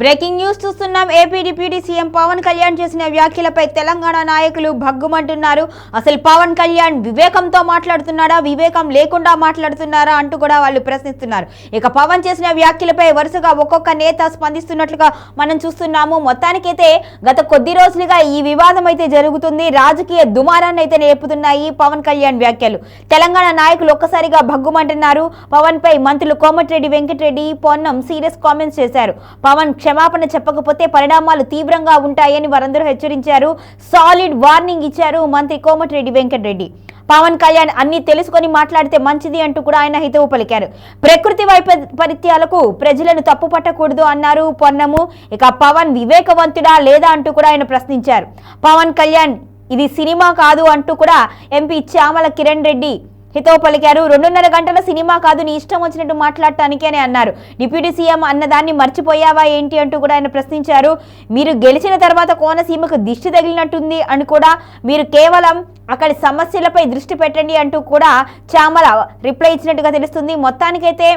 Breaking news చూస్తున్నాం. AP deputy CM Pawan Kalyan చేసిన వ్యాఖ్యలపై తెలంగాణ నాయకులు భగ్గుమంటున్నారు. అసలు పవన్ కళ్యాణ్ వివేకంతో మాట్లాడుతున్నాడా? వివేకం లేకుండా మాట్లాడుతున్నారా అంటూ కూడా వాళ్ళు ప్రశ్నిస్తున్నారు. ఇక పవన్ చేసిన వ్యాఖ్యలపై వరుసగా ఒక్కొక్క నేత స్పందిస్తున్నట్లుగా మనం చూస్తున్నాము. మొత్తానికైతే గత కొద్ది రోజులుగా ఈ వివాదం అయితే జరుగుతుంది. రాజకీయ దుమారాన్ని అయితే నేర్పుతున్నాయి పవన్ కళ్యాణ్ వ్యాఖ్యలు. తెలంగాణ నాయకులు ఒక్కసారిగా భగ్గుమంటున్నారు. పవన్ పై మంత్రులు కోమటిరెడ్డి వెంకటరెడ్డి పొన్నం సీరియస్ కామెంట్స్ చేశారు. పవన్ క్షమాపణ చెప్పకపోతే పరిణామాలు తీవ్రంగా ఉంటాయని వారందరూ హెచ్చరించారు. సాలిడ్ వార్నింగ్ ఇచ్చారు మంత్రి కోమటిరెడ్డి వెంకటరెడ్డి. పవన్ కళ్యాణ్ అన్ని తెలుసుకొని మాట్లాడితే మంచిది అంటూ కూడా ఆయన హితవు పలికారు. ప్రకృతి వైపరీత్యాలకు ప్రజలను తప్పు పట్టకూడదు అన్నారు పొన్నము. ఇక పవన్ వివేకవంతుడా లేదా అంటూ కూడా ఆయన ప్రశ్నించారు. పవన్ కళ్యాణ్ ఇది సినిమా కాదు అంటూ కూడా ఎంపీ చామల కిరణ్ రెడ్డి హితో పలికారు. రెండున్నర గంటల సినిమా కాదు నీ ఇష్టం వచ్చినట్టు మాట్లాడటానికి అని అన్నారు. డిప్యూటీ సీఎం అన్నదాన్ని మర్చిపోయావా ఏంటి అంటూ కూడా ఆయన ప్రశ్నించారు. మీరు గెలిచిన తర్వాత కోనసీమకు దిష్టి తగిలినట్టుంది అని కూడా మీరు కేవలం అక్కడి సమస్యలపై దృష్టి పెట్టండి అంటూ కూడా చామల రిప్లై ఇచ్చినట్టుగా తెలుస్తుంది. మొత్తానికైతే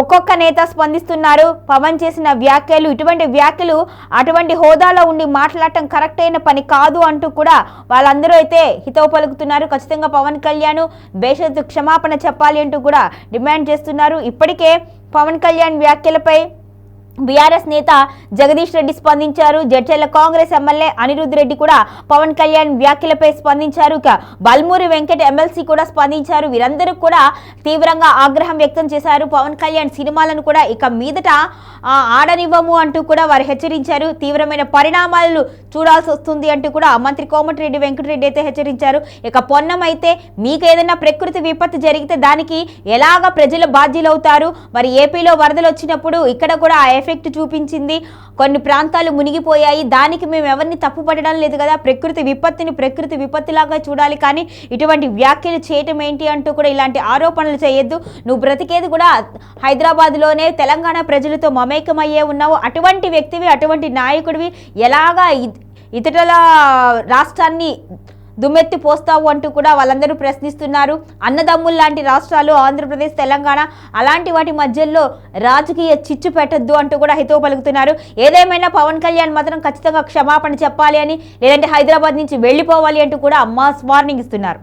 ఒక్కొక్క నేత స్పందిస్తున్నారు. పవన్ చేసిన వ్యాఖ్యలు ఇటువంటి వ్యాఖ్యలు అటువంటి హోదాలో ఉండి మాట్లాడటం కరెక్ట్ అయిన పని కాదు అంటూ కూడా వాళ్ళందరూ అయితే హితవు పలుకుతున్నారు ఖచ్చితంగా పవన్ కళ్యాణ్ బేషరతు క్షమాపణ చెప్పాలి అంటూ కూడా డిమాండ్ చేస్తున్నారు. ఇప్పటికే పవన్ కళ్యాణ్ వ్యాఖ్యలపై బీఆర్ఎస్ నేత జగదీష్ రెడ్డి స్పందించారు. జడ్చర్ల కాంగ్రెస్ ఎమ్మెల్యే అనిరుద్ రెడ్డి కూడా పవన్ కళ్యాణ్ వ్యాఖ్యలపై స్పందించారు. ఇక బల్మూరి వెంకట్ ఎమ్మెల్సీ కూడా స్పందించారు. వీరందరూ కూడా తీవ్రంగా ఆగ్రహం వ్యక్తం చేశారు. పవన్ కళ్యాణ్ సినిమాలను కూడా ఇక మీదట ఆడనివ్వము అంటూ కూడా వారు హెచ్చరించారు. తీవ్రమైన పరిణామాలు చూడాల్సి వస్తుంది అంటూ కూడా మంత్రి కోమటిరెడ్డి వెంకటరెడ్డి అయితే హెచ్చరించారు. ఇక పొన్నం అయితే మీకు ఏదైనా ప్రకృతి విపత్తు జరిగితే దానికి ఎలాగ ప్రజలు బాధ్యులవుతారు? మరి ఏపీలో వరదలు వచ్చినప్పుడు ఇక్కడ కూడా ఆ ఎఫెక్ట్ చూపించింది. కొన్ని ప్రాంతాలు మునిగిపోయాయి. దానికి మేము ఎవరిని తప్పు లేదు కదా. ప్రకృతి విపత్తుని ప్రకృతి విపత్తులాగా చూడాలి. కానీ ఇటువంటి వ్యాఖ్యలు చేయటం ఏంటి అంటూ కూడా ఇలాంటి ఆరోపణలు చేయొద్దు. నువ్వు బ్రతికేది కూడా హైదరాబాద్లోనే తెలంగాణ ప్రజలతో మమేకమయ్యే ఉన్నావు. అటువంటి వ్యక్తివి అటువంటి నాయకుడివి ఎలాగా ఇతరుల రాష్ట్రాన్ని దుమ్మెత్తి పోస్తావు అంటూ కూడా వాళ్ళందరూ ప్రశ్నిస్తున్నారు. అన్నదమ్ములు లాంటి రాష్ట్రాలు ఆంధ్రప్రదేశ్ తెలంగాణ అలాంటి వాటి మధ్యలో రాజకీయ చిచ్చు పెట్టద్దు అంటూ కూడా హితవు పలుకుతున్నారు. ఏదేమైనా పవన్ కళ్యాణ్ మాత్రం ఖచ్చితంగా క్షమాపణ చెప్పాలి అని లేదంటే హైదరాబాద్ నుంచి వెళ్ళిపోవాలి అంటూ కూడా మాస్ వార్నింగ్ ఇస్తున్నారు.